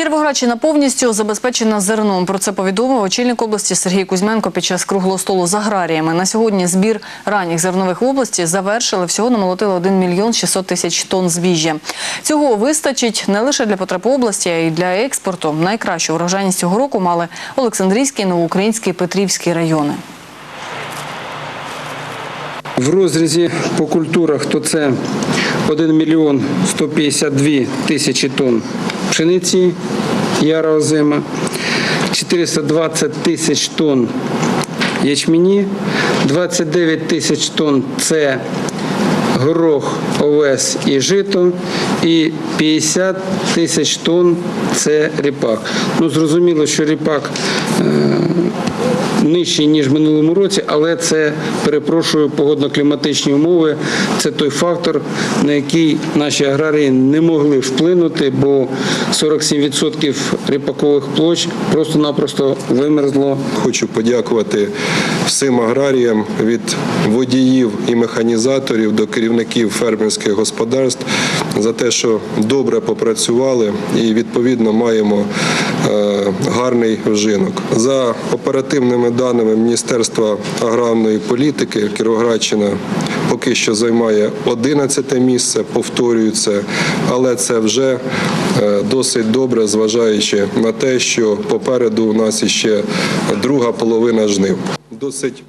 Кіровоградщина повністю забезпечена зерном. Про це повідомив очільник області Сергій Кузьменко під час круглого столу з аграріями. На сьогодні збір ранніх зернових в області завершили. Всього намолотили 1 мільйон 600 тисяч тонн збіжжя. Цього вистачить не лише для потреб області, а й для експорту. Найкращу урожайність цього року мали Олександрійський, Новоукраїнський, Петрівський райони. В розрізі по культурах то це 1 мільйон 152 тисячі тонн пшениці яра озима, 420 тисяч тонн ячмені, 29 тисяч тонн це горох, овес і жито, і 50 тисяч тонн це ріпак. Ну, зрозуміло, що ріпак е, нижчий, ніж в минулому році, але це, перепрошую, погодно-кліматичні умови. Це той фактор, на який наші аграрії не могли вплинути, бо 47% ріпакових площ просто-напросто вимерзло. Хочу подякувати всім аграріям від водіїв і механізаторів до керівників фермерських господарств за те, що добре попрацювали і відповідно маємо е, гарний вжинок. За оперативними даними Міністерства аграрної політики Кіровоградщина поки що займає 11 місце, повторюю це, але це вже е, досить добре, зважаючи на те, що попереду у нас іще друга половина жнив. Досить